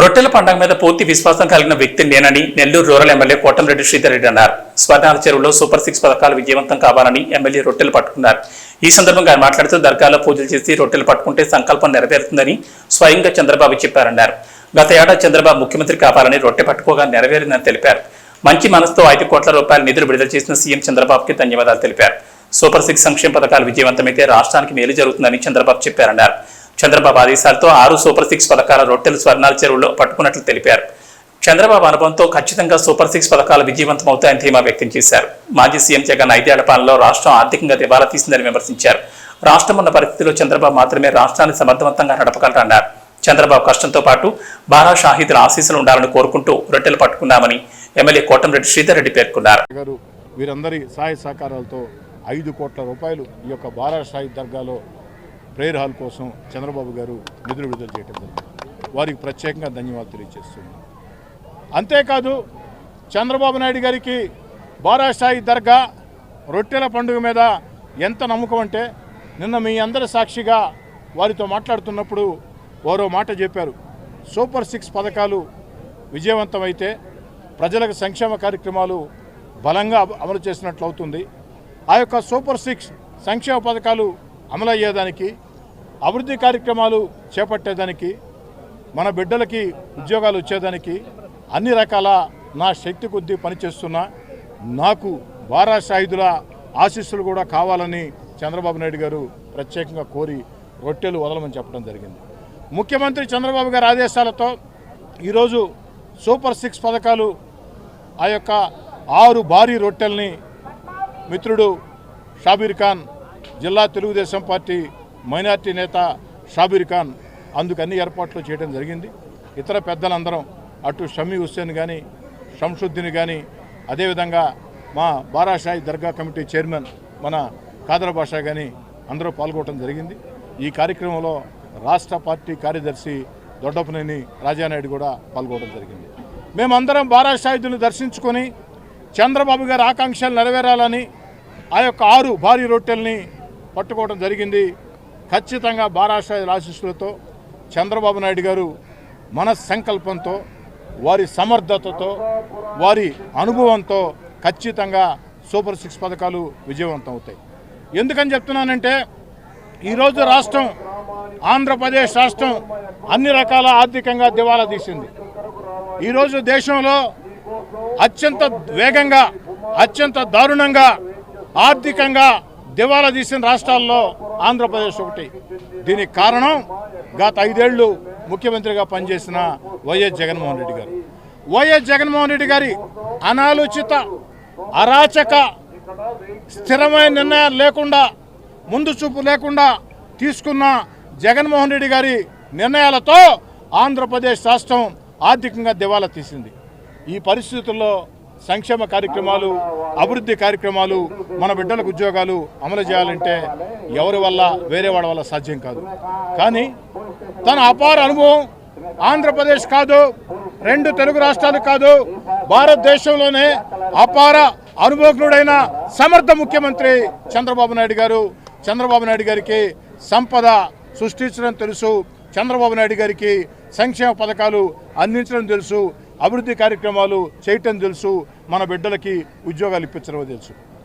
రొట్టెల పండుగ మీద పూర్తి విశ్వాసం కలిగిన వ్యక్తి నేనని నెల్లూరు రూరల్ ఎమ్మెల్యే కోటంరెడ్డి శ్రీధర్ రెడ్డి అన్నారు. స్వర్ణాల చెరువులో సూపర్ సిక్స్ పథకాలు విజయవంతం కావాలని ఎమ్మెల్యే రొట్టెలు పట్టుకున్నారు. ఈ సందర్భంగా ఆయన మాట్లాడుతూ దర్గాలో పూజలు చేసి రొట్టెలు పట్టుకుంటే సంకల్పం నెరవేరుతుందని స్వయంగా చంద్రబాబు చెప్పారన్నారు. గత ఏడాది చంద్రబాబు ముఖ్యమంత్రి కావాలని రొట్టె పట్టుకోగా నెరవేరిందని తెలిపారు. మంచి మనసుతో ఐదు కోట్ల రూపాయల నిధులు విడుదల చేసిన సీఎం చంద్రబాబుకి ధన్యవాదాలు తెలిపారు. సూపర్ సిక్స్ సంక్షేమ పథకాలు విజయవంతమైతే రాష్ట్రానికి మేలు జరుగుతుందని చంద్రబాబు చెప్పారన్నారు. చంద్రబాబు ఆదేశాలతో ఆరు సూపర్ సిక్స్ పథకాల రొట్టెలు స్వర్ణాల చెరువులో పట్టుకున్నట్లు తెలిపారు. చంద్రబాబు అనుభవంతో ఖచ్చితంగా సూపర్ సిక్స్ పథకాలు విజయవంతమవుతాయని ధీమా వ్యక్తం చేశారు. మాజీ సీఎం జగన్ ఐదేళ్ళ పాలనలో రాష్ట్రం ఆర్థికంగా దివాలా తీసిందని విమర్శించారు. రాష్ట్రం ఉన్న పరిస్థితిలో చంద్రబాబు మాత్రమే రాష్ట్రాన్ని సమర్థవంతంగా నడపగలరన్నారు. చంద్రబాబు కష్టంతో పాటు బారా షాహిద్ల ఆశీస్సులు ఉండాలని కోరుకుంటూ రొట్టెలు పట్టుకున్నామని ఎమ్మెల్యే కోటంరెడ్డి శ్రీధర్ రెడ్డి పేర్కొన్నారు. వీరందరి సహాయ సహకారాలతో ఐదు కోట్ల రూపాయలు ఈ యొక్క బారా షాహిద్ దర్గాలో ప్రేయర్ హాల్ కోసం చంద్రబాబు గారు నిధులు విడుదల చేయడం జరిగింది. వారికి ప్రత్యేకంగా ధన్యవాదాలు తెలియజేస్తున్నాను. అంతేకాదు చంద్రబాబు నాయుడు గారికి బారా దర్గా రొట్టెల పండుగ మీద ఎంత నమ్మకం అంటే నిన్న మీ అందరి సాక్షిగా వారితో మాట్లాడుతున్నప్పుడు వారో మాట చెప్పారు. సూపర్ సిక్స్ పథకాలు విజయవంతమైతే ప్రజలకు సంక్షేమ కార్యక్రమాలు బలంగా అమలు చేసినట్లు అవుతుంది. ఆ యొక్క సూపర్ సిక్స్ సంక్షేమ పథకాలు అమలయ్యేదానికి అభివృద్ధి కార్యక్రమాలు చేపట్టేదానికి మన బిడ్డలకి ఉద్యోగాలు వచ్చేదానికి అన్ని రకాల నా శక్తి కొద్దీ పనిచేస్తున్నా నాకు వారా ఆశీస్సులు కూడా కావాలని చంద్రబాబు నాయుడు గారు ప్రత్యేకంగా కోరి రొట్టెలు వదలమని చెప్పడం జరిగింది. ముఖ్యమంత్రి చంద్రబాబు గారి ఆదేశాలతో ఈరోజు సూపర్ సిక్స్ పథకాలు ఆ యొక్క ఆరు భారీ రొట్టెల్ని మిత్రుడు షాబీర్ ఖాన్ జిల్లా తెలుగుదేశం పార్టీ మైనార్టీ నేత షాబీర్ ఖాన్ అందుకన్ని ఏర్పాట్లు చేయడం జరిగింది. ఇతర పెద్దలందరం అటు షమీ హుస్సేన్ కానీ షంషుద్దీన్ కానీ అదేవిధంగా మా బారాషాయి దర్గా కమిటీ చైర్మన్ మన కాదర భాషా కానీ అందరూ పాల్గొనడం జరిగింది. ఈ కార్యక్రమంలో రాష్ట్ర పార్టీ కార్యదర్శి దొడ్డపనేని రాజానాయుడు కూడా పాల్గొనడం జరిగింది. మేమందరం బారాషాయిదుని దర్శించుకొని చంద్రబాబు గారి ఆకాంక్షలు నెరవేరాలని ఆ యొక్క ఆరు భారీ రొట్టెల్ని పట్టుకోవడం జరిగింది. ఖచ్చితంగా బారాషాయి ఆశీస్సులతో చంద్రబాబు నాయుడు గారు మన సంకల్పంతో వారి సమర్థతతో వారి అనుభవంతో ఖచ్చితంగా సూపర్ సిక్స్ పథకాలు విజయవంతం అవుతాయి. ఎందుకని చెప్తున్నానంటే ఈరోజు రాష్ట్రం ఆంధ్రప్రదేశ్ రాష్ట్రం అన్ని రకాల ఆర్థికంగా దివాలా తీసింది. ఈరోజు దేశంలో అత్యంత వేగంగా అత్యంత దారుణంగా ఆర్థికంగా దివాలా తీసిన రాష్ట్రాల్లో ఆంధ్రప్రదేశ్ ఒకటి. దీనికి కారణం గత ఐదేళ్ళు ముఖ్యమంత్రిగా పనిచేసిన వైఎస్ జగన్మోహన్ రెడ్డి గారు. వైఎస్ జగన్మోహన్ రెడ్డి గారి అనాలోచిత అరాచక స్థిరమైన నిర్ణయాలు లేకుండా ముందు చూపు లేకుండా తీసుకున్న జగన్మోహన్ రెడ్డి గారి నిర్ణయాలతో ఆంధ్రప్రదేశ్ రాష్ట్రం ఆర్థికంగా దివాలా తీసింది. ఈ పరిస్థితుల్లో సంక్షేమ కార్యక్రమాలు అభివృద్ధి కార్యక్రమాలు మన బిడ్డలకు ఉద్యోగాలు అమలు చేయాలంటే ఎవరి వల్ల వేరే వాళ్ళ వల్ల సాధ్యం కాదు. కానీ తన అపార అనుభవం ఆంధ్రప్రదేశ్ కాదు రెండు తెలుగు రాష్ట్రాలు కాదు భారతదేశంలోనే అపార అనుభవజ్ఞుడైన సమర్థ ముఖ్యమంత్రి చంద్రబాబు నాయుడు గారు చంద్రబాబు నాయుడు గారికి సంపద సృష్టించడం తెలుసు చంద్రబాబు నాయుడు గారికి సంక్షేమ పథకాలు అందించడం తెలుసు అభివృద్ధి కార్యక్రమాలు చేయటం తెలుసు మన బిడ్డలకి ఉద్యోగాలు ఇప్పించడం తెలుసు.